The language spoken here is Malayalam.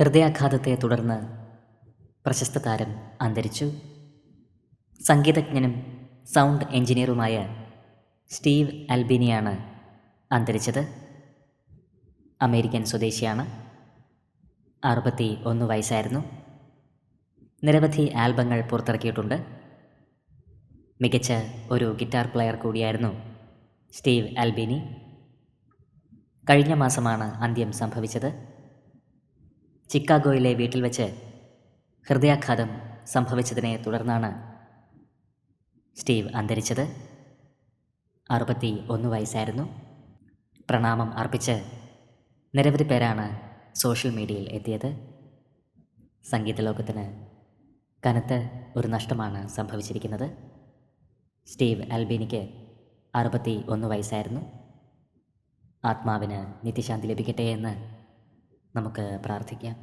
ഹൃദയാഘാതത്തെ തുടർന്ന് പ്രശസ്ത താരം അന്തരിച്ചു. സംഗീതജ്ഞനും സൗണ്ട് എഞ്ചിനീയറുമായ സ്റ്റീവ് അൽബിനിയാണ് അന്തരിച്ചത്. അമേരിക്കൻ സ്വദേശിയാണ്. അറുപത്തി ഒന്ന് വയസ്സായിരുന്നു. നിരവധി ആൽബങ്ങൾ പുറത്തിറക്കിയിട്ടുണ്ട്. മികച്ച ഒരു ഗിറ്റാർ പ്ലെയർ കൂടിയായിരുന്നു സ്റ്റീവ് അൽബിനി കഴിഞ്ഞ മാസമാണ് അന്ത്യം സംഭവിച്ചത്. ചിക്കാഗോയിലെ വീട്ടിൽ വെച്ച് ഹൃദയാഘാതം സംഭവിച്ചതിനെ തുടർന്നാണ് സ്റ്റീവ് അന്തരിച്ചത്. അറുപത്തി ഒന്ന് വയസ്സായിരുന്നു. പ്രണാമം അർപ്പിച്ച് നിരവധി പേരാണ് സോഷ്യൽ മീഡിയയിൽ എത്തിയത്. സംഗീത ലോകത്തിന് കനത്ത ഒരു നഷ്ടമാണ് സംഭവിച്ചിരിക്കുന്നത്. സ്റ്റീവ് അൽബീനിക്ക് അറുപത്തി ഒന്ന് വയസ്സായിരുന്നു. ആത്മാവിന് നിത്യശാന്തി ലഭിക്കട്ടെ എന്ന് നമുക്ക് പ്രാർത്ഥിക്കാം.